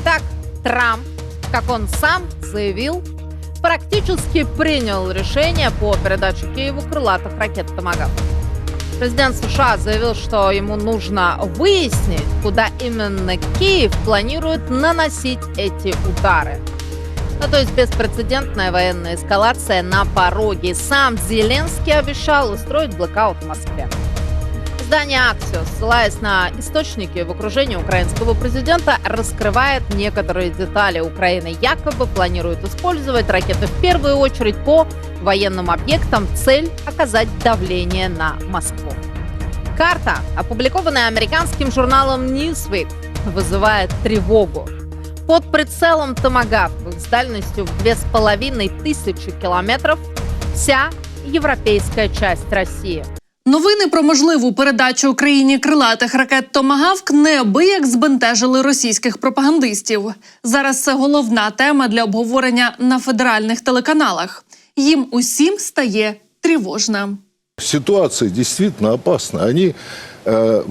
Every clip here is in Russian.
Итак, Трамп, как он сам заявил, практически принял решение по передаче Киеву крылатых ракет «Томагавк». Президент США заявил, что ему нужно выяснить, куда именно Киев планирует наносить эти удары. Ну, то есть беспрецедентная военная эскалация на пороге. Сам Зеленский обещал устроить блокаут в Москве. Издание «Аксиос», ссылаясь на источники в окружении украинского президента, раскрывает некоторые детали. Украина якобы планирует использовать ракеты в первую очередь по военным объектам. Цель – оказать давление на Москву. Карта, опубликованная американским журналом Newsweek, вызывает тревогу. Под прицелом «Томагавк» с дальностью в 2500 километров вся европейская часть России – Новини про можливу передачу Україні крилатих ракет Томагавк неабияк збентежили російських пропагандистів. Зараз це головна тема для обговорення на федеральних телеканалах. Їм усім стає тривожна. Ситуация действительно опасна. Они, э,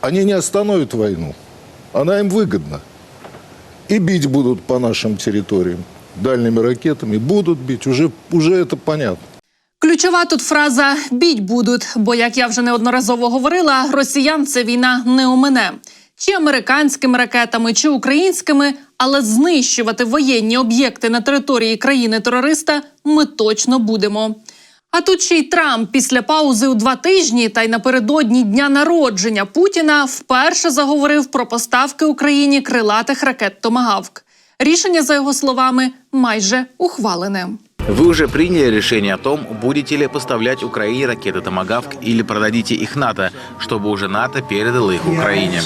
они не остановят войну. Она им выгодна. И бить будут по нашим территориям. Дальними ракетами будут бить. Уже, уже это понятно. Ключова тут фраза біть будуть, бо як я вже неодноразово говорила, росіян це війна не омине. Чи американськими ракетами, чи українськими, але знищувати воєнні об'єкти на території країни-терориста ми точно будемо. А тут ще й Трамп після паузи у два тижні та й напередодні дня народження Путіна вперше заговорив про поставки Україні крилатих ракет Томагавк. Рішення, за його словами, майже ухвалене. Вы уже приняли решение о том, будете ли поставлять Украине ракеты «Томагавк» или продадите их НАТО, чтобы уже НАТО передало их Украине.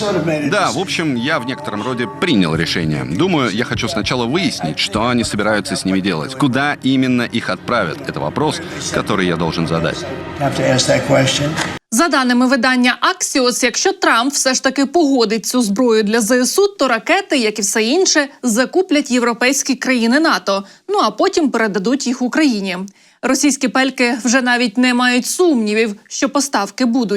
Да, в общем, я в некотором роде принял решение. Думаю, я хочу сначала выяснить, что они собираются с ними делать. Куда именно их отправят? Это вопрос, который я должен задать. За даними видання Axios, якщо Трамп все ж таки погодить цю зброю для ЗСУ, то ракети, як і все інше, закуплять європейські країни НАТО. Ну а потім передадуть їх Україні. Російські пельки вже навіть не мають сумнівів, що поставки будуть.